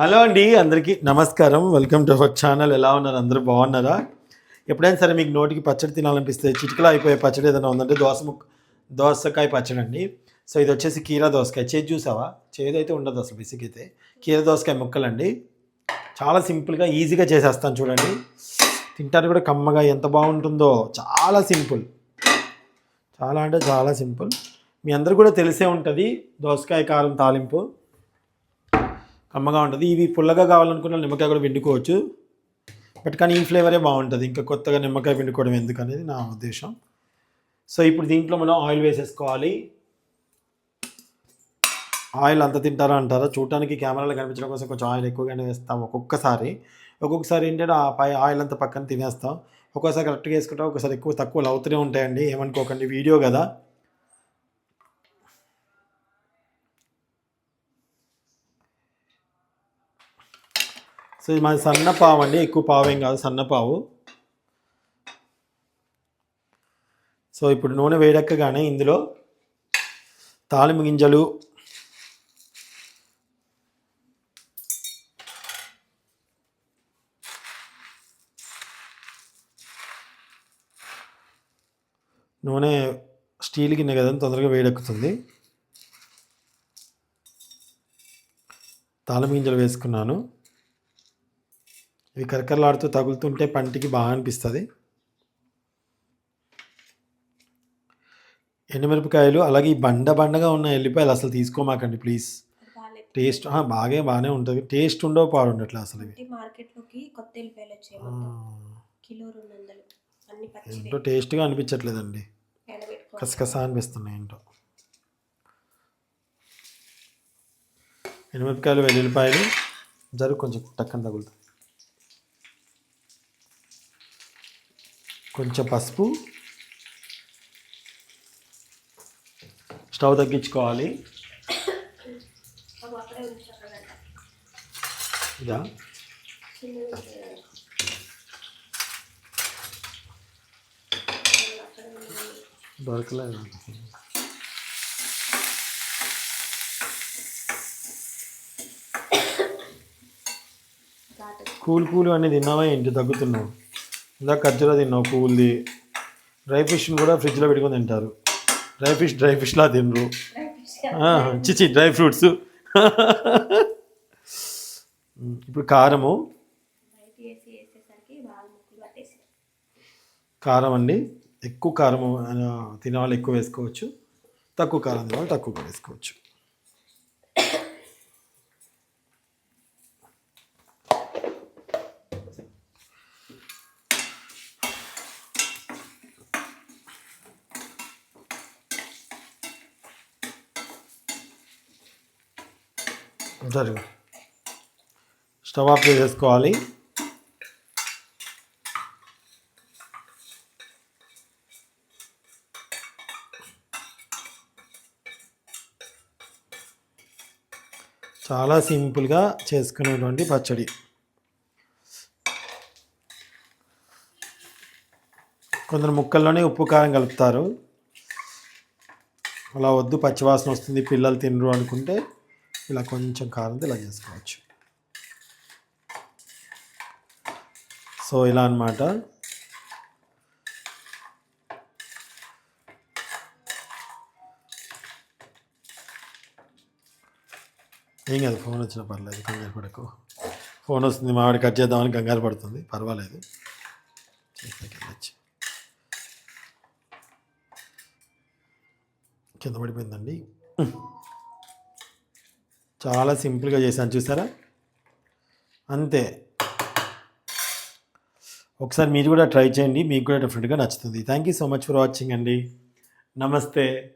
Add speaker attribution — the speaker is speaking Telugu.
Speaker 1: హలో అండి అందరికీ నమస్కారం. Welcome to our channel. ఎలా ఉన్నారు? అందరూ బాగున్నారా? ఎప్పుడైనా సరే మీకు నోటికి పచ్చడి తినాలనిపిస్తే చిటికలో అయిపోయే పచ్చడి ఏదైనా ఉందంటే దోస ముక్క దోసకాయ పచ్చడి అండి. సో ఇది వచ్చేసి కీరా దోసకాయ. చేతి చూసావా? చేదు అయితే ఉండదు అసలు బేసిక్ అయితే. కీరా దోసకాయ ముక్కలండి. చాలా సింపుల్గా ఈజీగా చేసేస్తాను చూడండి. తింటారు కూడా కమ్మగా ఎంత బాగుంటుందో. చాలా సింపుల్. చాలా అంటే చాలా సింపుల్. మీ అందరు కూడా తెలిసే ఉంటుంది దోసకాయ కారం తాలింపు. కమ్మగా ఉంటుంది. ఇవి పుల్లగా కావాలనుకున్న నిమ్మకాయ కూడా పిండుకోవచ్చు. బట్ కానీ ఈ ఫ్లేవరే బాగుంటుంది. ఇంకా కొత్తగా నిమ్మకాయ పిండుకోవడం ఎందుకు అనేది నా ఉద్దేశం. సో ఇప్పుడు దీంట్లో మనం ఆయిల్ వేసేసుకోవాలి. ఆయిల్ అంత తింటారా అంటారా? చూడటానికి కెమెరాలో కనిపించడం కోసం కొంచెం ఆయిల్ ఎక్కువగానే వేస్తాం ఒక్కొక్కసారి. ఒక్కొక్కసారి ఏంటంటే ఆ పై ఆయిల్ అంతా పక్కన తినేస్తాం. ఒక్కోసారి కరెక్ట్గా వేసుకుంటాం. ఒకసారి ఎక్కువ తక్కువ అవుతూనే ఉంటాయండి. ఏమనుకోకండి. వీడియో కదా. సో ఇది మాది సన్న పావు అండి ఎక్కువ పావు ఏం కాదు సన్న పావు. సో ఇప్పుడు నూనె వేడెక్కగానే ఇందులో తాలింపు గింజలు నూనె స్టీల్ గిన్నె కదా తొందరగా వేడెక్కుతుంది. తాలింపు గింజలు వేసుకున్నాను. ఇవి కరకరలాడుతూ తగులుతుంటే పంటికి బాగా అనిపిస్తుంది. ఎండుమిరపకాయలు అలాగే ఈ బండ బండగా ఉన్న ఎల్లిపాయలు అసలు తీసుకోమాకండి ప్లీజ్. టేస్ట్ బాగే బాగానే ఉంటుంది. టేస్ట్ ఉండవు పాడు ఉండట్లే అసలు ఇవి.
Speaker 2: మార్కెట్లోకి కొత్త వెళ్ళిపోయాలు వచ్చాయి
Speaker 1: ఆ,
Speaker 2: మొత్తం. కిలో రెండు వందలు. అన్ని పచ్చివే
Speaker 1: ఏంటో టేస్ట్గా అనిపించట్లేదండి. కసకస అనిపిస్తున్నాయి ఏంటో. ఎండుమిరపకాయలు వెల్లుల్లిపాయలు జరుగు కొంచెం టక్కన తగులుతుంది కొంచెం పసుపు. స్టవ్ తగ్గించుకోవాలి. ఇదా. దొరకలేదు కూల్ కూల్ అన్నీ తిన్నావా? ఏంటి తగ్గుతున్నావు? ఇందాక ఖర్జూరా తిన్నావు కూల్ది డ్రై ఫిష్ని కూడా ఫ్రిడ్జ్లో పెట్టుకొని తింటారు. డ్రై ఫిష్ డ్రై ఫిష్లా తినరు. చిచి డ్రై ఫ్రూట్స్. ఇప్పుడు కారము. కారం అండి. ఎక్కువ కారం తినే వాళ్ళు ఎక్కువ వేసుకోవచ్చు. తక్కువ కారం తినే వాళ్ళు తక్కువ వేసుకోవచ్చు. జరిగింది స్టవ్ ఆఫ్ చేసుకోవాలి చాలా సింపుల్గా చేసుకునేటువంటి పచ్చడి. కొందరు ముక్కల్లోనే ఉప్పు కారం కలుపుతారు. అలా వద్దు పచ్చివాసన వస్తుంది పిల్లలు తినరు అనుకుంటే. ఇలా కొంచెం కారంతో ఇలా చేసుకోవచ్చు. సో ఇలా అన్నమాట. ఏం కాదు ఫోన్ వచ్చినా పర్లేదు కంగారు పడకు. ఫోన్ వస్తుంది మామిడి కట్ చేద్దామని కంగారు పడుతుంది పర్వాలేదు. చేస్తాకి కింద పడిపోయిందండి. చాలా సింపుల్గా చేశాను చూసారా? అంతే. ఒకసారి మీరు కూడా ట్రై చేయండి మీకు కూడా డిఫరెంట్గా నచ్చుతుంది. Thank you so much for watching అండి. నమస్తే.